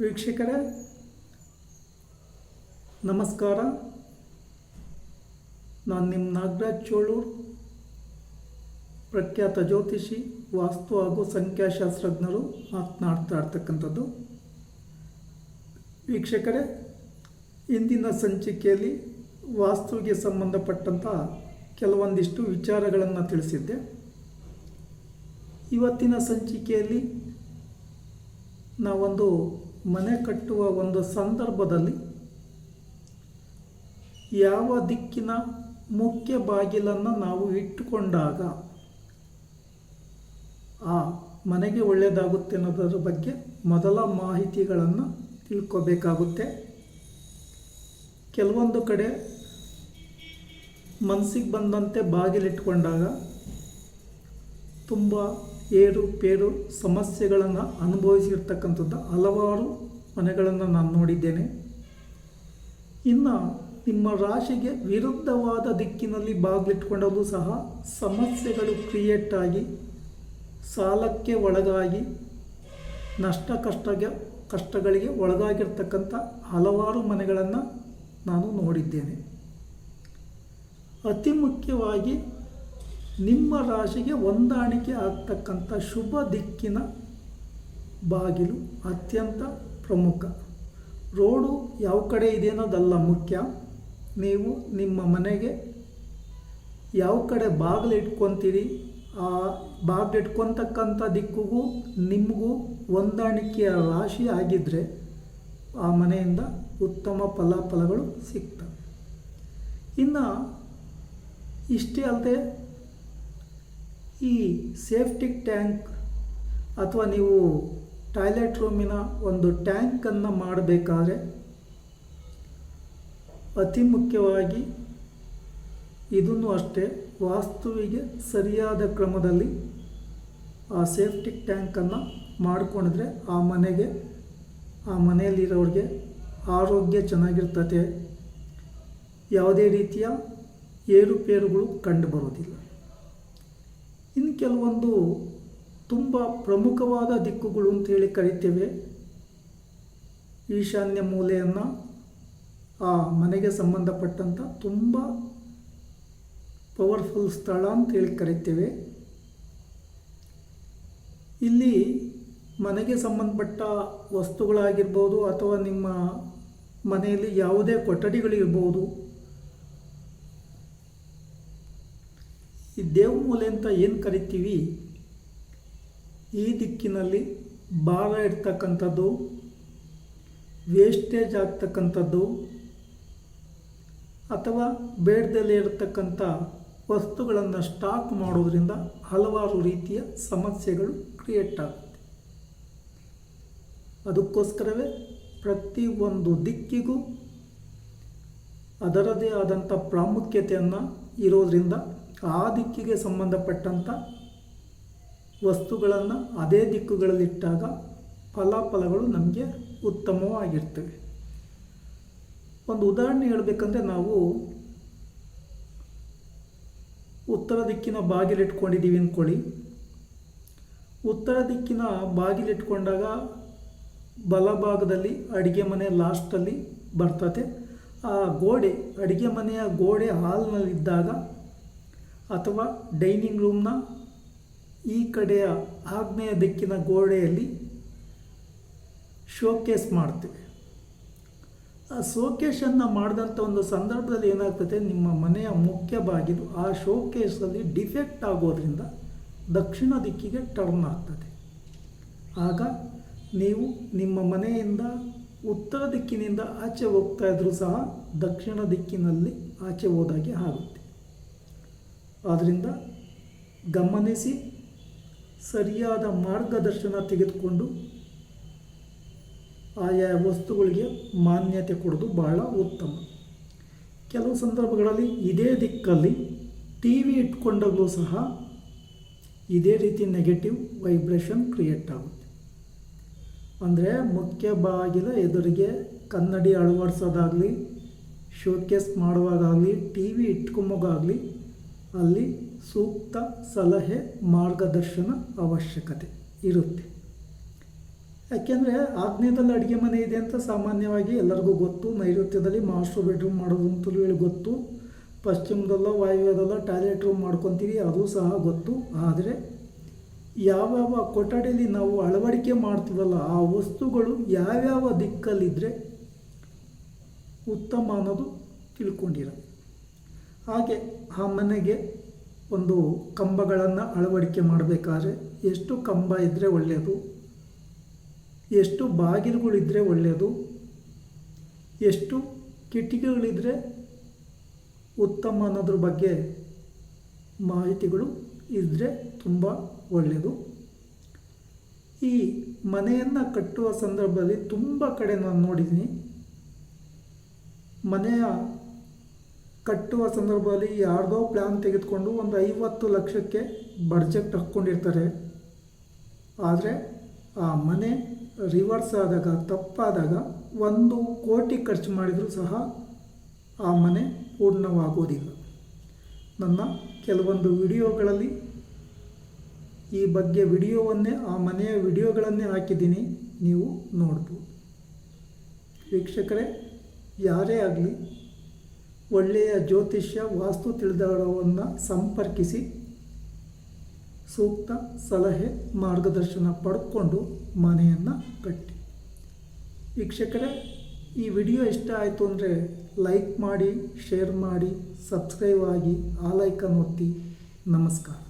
ವೀಕ್ಷಕರೇ, ನಮಸ್ಕಾರ. ನಾನು ನಿಮ್ಮ ನಾಗರಾಜ್ ಚೋಳೂರ್, ಪ್ರಖ್ಯಾತ ಜ್ಯೋತಿಷಿ, ವಾಸ್ತು ಹಾಗೂ ಸಂಖ್ಯಾಶಾಸ್ತ್ರಜ್ಞರು ಮಾತನಾಡ್ತಾ ಇರ್ತಕ್ಕಂಥದ್ದು. ವೀಕ್ಷಕರೇ, ಇಂದಿನ ಸಂಚಿಕೆಯಲ್ಲಿ ವಾಸ್ತುವಿಗೆ ಸಂಬಂಧಪಟ್ಟಂಥ ಕೆಲವೊಂದಿಷ್ಟು ವಿಚಾರಗಳನ್ನು ತಿಳಿಸಿದ್ದೆ. ಇವತ್ತಿನ ಸಂಚಿಕೆಯಲ್ಲಿ ನಾವೊಂದು ಮನೆ ಕಟ್ಟುವ ಒಂದು ಸಂದರ್ಭದಲ್ಲಿ ಯಾವ ದಿಕ್ಕಿನ ಮುಖ್ಯ ಬಾಗಿಲನ್ನು ನಾವು ಇಟ್ಟುಕೊಂಡಾಗ ಆ ಮನೆಗೆ ಒಳ್ಳೆಯದಾಗುತ್ತೆ ಅನ್ನೋದರ ಬಗ್ಗೆ ಮೊದಲ ಮಾಹಿತಿಗಳನ್ನು ತಿಳ್ಕೊಬೇಕಾಗುತ್ತೆ. ಕೆಲವೊಂದು ಕಡೆ ಮನಸ್ಸಿಗೆ ಬಂದಂತೆ ಬಾಗಿಲಿಟ್ಕೊಂಡಾಗ ತುಂಬ ಏರು ಪೇರು ಸಮಸ್ಯೆಗಳನ್ನು ಅನುಭವಿಸಿರ್ತಕ್ಕಂಥದ್ದು ಹಲವಾರು ಮನೆಗಳನ್ನು ನಾನು ನೋಡಿದ್ದೇನೆ. ಇನ್ನು ನಿಮ್ಮ ರಾಶಿಗೆ ವಿರುದ್ಧವಾದ ದಿಕ್ಕಿನಲ್ಲಿ ಬಾಗಿಲಿಟ್ಕೊಂಡಲ್ಲೂ ಸಹ ಸಮಸ್ಯೆಗಳು ಕ್ರಿಯೇಟ್ ಆಗಿ, ಸಾಲಕ್ಕೆ ಒಳಗಾಗಿ, ನಷ್ಟ ಕಷ್ಟಗೆ, ಕಷ್ಟಗಳಿಗೆ ಒಳಗಾಗಿರ್ತಕ್ಕಂಥ ಹಲವಾರು ಮನೆಗಳನ್ನು ನಾನು ನೋಡಿದ್ದೇನೆ. ಅತಿ ಮುಖ್ಯವಾಗಿ ನಿಮ್ಮ ರಾಶಿಗೆ ಹೊಂದಾಣಿಕೆ ಆಗ್ತಕ್ಕಂಥ ಶುಭ ದಿಕ್ಕಿನ ಬಾಗಿಲು ಅತ್ಯಂತ ಪ್ರಮುಖ. ರೋಡು ಯಾವ ಕಡೆ ಇದೆ ಅನ್ನೋದಲ್ಲ ಮುಖ್ಯ. ನೀವು ನಿಮ್ಮ ಮನೆಗೆ ಯಾವ ಕಡೆ ಬಾಗಿಲು ಇಟ್ಕೊತೀರಿ, ಆ ಬಾಗಿಲು ಇಟ್ಕೊತಕ್ಕಂಥ ದಿಕ್ಕಿಗೂ ನಿಮಗೂ ಹೊಂದಾಣಿಕೆಯ ರಾಶಿ ಆಗಿದ್ದರೆ ಆ ಮನೆಯಿಂದ ಉತ್ತಮ ಫಲಾಫಲಗಳು ಸಿಗ್ತವೆ. ಇನ್ನು ಇಷ್ಟೇ ಅಲ್ಲದೆ ಈ ಸೇಫ್ಟಿ ಟ್ಯಾಂಕ್ ಅಥವಾ ನೀವು ಟಾಯ್ಲೆಟ್ ರೂಮಿನ ಒಂದು ಟ್ಯಾಂಕನ್ನು ಮಾಡಬೇಕಾದ್ರೆ ಅತಿ ಮುಖ್ಯವಾಗಿ ಇದನ್ನು ಅಷ್ಟೇ ವಾಸ್ತುವಿಗೆ ಸರಿಯಾದ ಕ್ರಮದಲ್ಲಿ ಆ ಸೇಫ್ಟಿ ಟ್ಯಾಂಕನ್ನು ಮಾಡಿಕೊಂಡಿದ್ರೆ ಆ ಮನೆಗೆ, ಆ ಮನೆಯಲ್ಲಿರೋರಿಗೆ ಆರೋಗ್ಯ ಚೆನ್ನಾಗಿರ್ತದೆ. ಯಾವುದೇ ರೀತಿಯ ಏರುಪೇರುಗಳು ಕಂಡು ಬರೋದಿಲ್ಲ ಇನ್ನು ಕೆಲವೊಂದು ತುಂಬ ಪ್ರಮುಖವಾದ ದಿಕ್ಕುಗಳು ಅಂತೇಳಿ ಕರಿತೇವೆ. ಈಶಾನ್ಯ ಮೂಲೆಯನ್ನು, ಆ ಮನೆಗೆ ಸಂಬಂಧಪಟ್ಟಂಥ ತುಂಬ ಪವರ್ಫುಲ್ ಸ್ಥಳ ಅಂತೇಳಿ ಕರಿತೇವೆ. ಇಲ್ಲಿ ಮನೆಗೆ ಸಂಬಂಧಪಟ್ಟ ವಸ್ತುಗಳಾಗಿರ್ಬೋದು ಅಥವಾ ನಿಮ್ಮ ಮನೆಯಲ್ಲಿ ಯಾವುದೇ ಕೊಠಡಿಗಳಿರ್ಬೋದು ಈ ದೇವಮೂಲೆ ಅಂತ ಏನು ಕರಿತೀವಿ? ಈ ದಿಕ್ಕಿನಲ್ಲಿ ಭಾರ ಇರ್ತಕ್ಕಂಥದ್ದು ವೇಸ್ಟೇಜ್ ಆಗ್ತಕ್ಕಂಥದ್ದು, ಅಥವಾ ಬೇಡದಲ್ಲೇ ಇರತಕ್ಕಂಥ ವಸ್ತುಗಳನ್ನು ಸ್ಟಾಕ್ ಮಾಡೋದ್ರಿಂದ ಹಲವಾರು ರೀತಿಯ ಸಮಸ್ಯೆಗಳು ಕ್ರಿಯೇಟ್ ಆಗುತ್ತೆ. ಅದಕ್ಕೋಸ್ಕರವೇ ಪ್ರತಿಯೊಂದು ದಿಕ್ಕಿಗೂ ಅದರದೇ ಆದಂಥ ಪ್ರಾಮುಖ್ಯತೆಯನ್ನು ಇರೋದರಿಂದ ಆ ದಿಕ್ಕಿಗೆ ಸಂಬಂಧಪಟ್ಟಂಥ ವಸ್ತುಗಳನ್ನು ಅದೇ ದಿಕ್ಕುಗಳಲ್ಲಿಟ್ಟಾಗ ಫಲಾಫಲಗಳು ನಮಗೆ ಉತ್ತಮವಾಗಿರ್ತವೆ. ಒಂದು ಉದಾಹರಣೆ ಹೇಳಬೇಕಂದ್ರೆ ನಾವು ಉತ್ತರ ದಿಕ್ಕಿನ ಬಾಗಿಲಿಟ್ಕೊಂಡಿದ್ದೀವಿ ಅಂದ್ಕೊಳ್ಳಿ ಉತ್ತರ ದಿಕ್ಕಿನ ಬಾಗಿಲಿಟ್ಕೊಂಡಾಗ ಬಲಭಾಗದಲ್ಲಿ ಅಡುಗೆ ಮನೆ ಲಾಸ್ಟಲ್ಲಿ ಬರ್ತದೆ ಆ ಗೋಡೆ, ಅಡುಗೆ ಮನೆಯ ಗೋಡೆ ಹಾಲ್ನಲ್ಲಿದ್ದಾಗ ಅಥವಾ ಡೈನಿಂಗ್ ರೂಮ್ನ ಈ ಕಡೆಯ ಆಗ್ನೇಯ ದಿಕ್ಕಿನ ಗೋಡೆಯಲ್ಲಿ ಶೋಕೇಸ್ ಮಾಡ್ತೀವಿ. ಆ ಶೋಕೇಶನ್ನು ಮಾಡಿದಂಥ ಒಂದು ಸಂದರ್ಭದಲ್ಲಿ ಏನಾಗ್ತದೆ, ನಿಮ್ಮ ಮನೆಯ ಮುಖ್ಯ ಬಾಗಿಲು ಆ ಶೋಕೇಸಲ್ಲಿ ಡಿಫೆಕ್ಟ್ ಆಗೋದ್ರಿಂದ ದಕ್ಷಿಣ ದಿಕ್ಕಿಗೆ ಟರ್ನ್ ಆಗ್ತದೆ. ಆಗ ನೀವು ನಿಮ್ಮ ಮನೆಯಿಂದ ಉತ್ತರ ದಿಕ್ಕಿನಿಂದ ಆಚೆ ಹೋಗ್ತಾ ಇದ್ರೂ ಸಹ ದಕ್ಷಿಣ ದಿಕ್ಕಿನಲ್ಲಿ ಆಚೆ ಹೋದಾಗೆ ಆಗುತ್ತೆ. ಆದ್ದರಿಂದ ಗಮನಿಸಿ ಸರಿಯಾದ ಮಾರ್ಗದರ್ಶನ ತೆಗೆದುಕೊಂಡು ಆಯಾ ವಸ್ತುಗಳಿಗೆ ಮಾನ್ಯತೆ ಕೊಡೋದು ಬಹಳ ಉತ್ತಮ. ಕೆಲವು ಸಂದರ್ಭಗಳಲ್ಲಿ ಇದೇ ದಿಕ್ಕಲ್ಲಿ ಟಿ ವಿ ಇಟ್ಕೊಂಡಾಗಲೂ ಸಹ ಇದೇ ರೀತಿ ನೆಗೆಟಿವ್ ವೈಬ್ರೇಷನ್ ಕ್ರಿಯೇಟ್ ಆಗುತ್ತೆ. ಅಂದರೆ ಮುಖ್ಯ ಬಾಗಿಲ ಎದುರಿಗೆ ಕನ್ನಡಿ ಅಳವಡಿಸೋದಾಗಲಿ ಶೋಕೇಸ್ ಮಾಡುವಾಗಲಿ ಟಿ ವಿ ಇಟ್ಕೊಂಬಾಗಲಿ ಅಲ್ಲಿ ಸೂಕ್ತ ಸಲಹೆ, ಮಾರ್ಗದರ್ಶನ ಅವಶ್ಯಕತೆ ಇರುತ್ತೆ. ಯಾಕೆಂದರೆ ಆಗ್ನೇಯದಲ್ಲಿ ಅಡುಗೆ ಮನೆ ಇದೆ ಅಂತ ಸಾಮಾನ್ಯವಾಗಿ ಎಲ್ಲರಿಗೂ ಗೊತ್ತು. ನೈಋತ್ಯದಲ್ಲಿ ಮಾಸ್ಟರ್ ಬೆಡ್ರೂಮ್ ಮಾಡೋದು ಅಂತಲೂ ಹೇಳಿ ಗೊತ್ತು. ಪಶ್ಚಿಮದಲ್ಲೋ, ವಾಯುವ್ಯದಲ್ಲ ಟಾಯ್ಲೆಟ್ ರೂಮ್ ಮಾಡ್ಕೊತೀವಿ, ಅದು ಸಹ ಗೊತ್ತು. ಆದರೆ ಯಾವ್ಯಾವ ಕೊಠಡಿಯಲ್ಲಿ ನಾವು ಅಳವಡಿಕೆ ಮಾಡ್ತೀವಲ್ಲ, ಆ ವಸ್ತುಗಳು ಯಾವ್ಯಾವ ದಿಕ್ಕಲ್ಲಿದ್ದರೆ ಉತ್ತಮ ಅನ್ನೋದು ತಿಳ್ಕೊಂಡಿರ ಹಾಗೆ ಆ ಮನೆಗೆ ಒಂದು ಕಂಬಗಳನ್ನು ಅಳವಡಿಕೆ ಮಾಡಬೇಕಾದ್ರೆ ಎಷ್ಟು ಕಂಬ ಇದ್ದರೆ ಒಳ್ಳೆಯದು ಎಷ್ಟು ಬಾಗಿಲುಗಳಿದ್ದರೆ ಒಳ್ಳೆಯದು ಎಷ್ಟು ಕಿಟಕಿಗಳಿದ್ದರೆ ಉತ್ತಮ ಅನ್ನೋದ್ರ ಬಗ್ಗೆ ಮಾಹಿತಿಗಳು ಇದ್ದರೆ ತುಂಬ ಒಳ್ಳೆಯದು ಈ ಮನೆಯನ್ನು ಕಟ್ಟುವ ಸಂದರ್ಭದಲ್ಲಿ ತುಂಬ ಕಡೆ ನಾನು ನೋಡಿದ್ದೀನಿ. ಮನೆಯ ಕಟ್ಟುವ ಸಂದರ್ಭದಲ್ಲಿ ಯಾರ್ದೋ ಪ್ಲ್ಯಾನ್ ತೆಗೆದುಕೊಂಡು ಒಂದು ಐವತ್ತು ಲಕ್ಷಕ್ಕೆ ಬಡ್ಜೆಟ್ ಹಾಕ್ಕೊಂಡಿರ್ತಾರೆ. ಆದರೆ ಆ ಮನೆ ರಿವರ್ಸ್ ಆದಾಗ, ತಪ್ಪಾದಾಗ ಒಂದು ಕೋಟಿ ಖರ್ಚು ಮಾಡಿದರೂ ಸಹ ಆ ಮನೆ ಪೂರ್ಣವಾಗೋದಿಲ್ಲ. ನನ್ನ ಕೆಲವೊಂದು ವಿಡಿಯೋಗಳಲ್ಲಿ ಈ ಬಗ್ಗೆ ವಿಡಿಯೋವನ್ನೇ, ಆ ಮನೆಯ ವಿಡಿಯೋಗಳನ್ನೇ ಹಾಕಿದ್ದೀನಿ. ನೀವು ನೋಡ್ಬೋದು. ವೀಕ್ಷಕರೇ, ಯಾರೇ ಆಗಲಿ ಒಳ್ಳೆಯ ಜ್ಯೋತಿಷ್ಯ ವಾಸ್ತು ತಿಳಿದವರನ್ನು ಸಂಪರ್ಕಿಸಿ ಸೂಕ್ತ ಸಲಹೆ ಮಾರ್ಗದರ್ಶನ ಪಡ್ಕೊಂಡು ಮನೆಯನ್ನು ಕಟ್ಟಿ. ವೀಕ್ಷಕರೇ, ಈ ವಿಡಿಯೋ ಇಷ್ಟ ಆಯಿತು ಅಂದರೆ ಲೈಕ್ ಮಾಡಿ, ಶೇರ್ ಮಾಡಿ, ಸಬ್ಸ್ಕ್ರೈಬ್ ಆಗಿ, ಆ ಲೈಕನ್ ಒತ್ತಿ. ನಮಸ್ಕಾರ.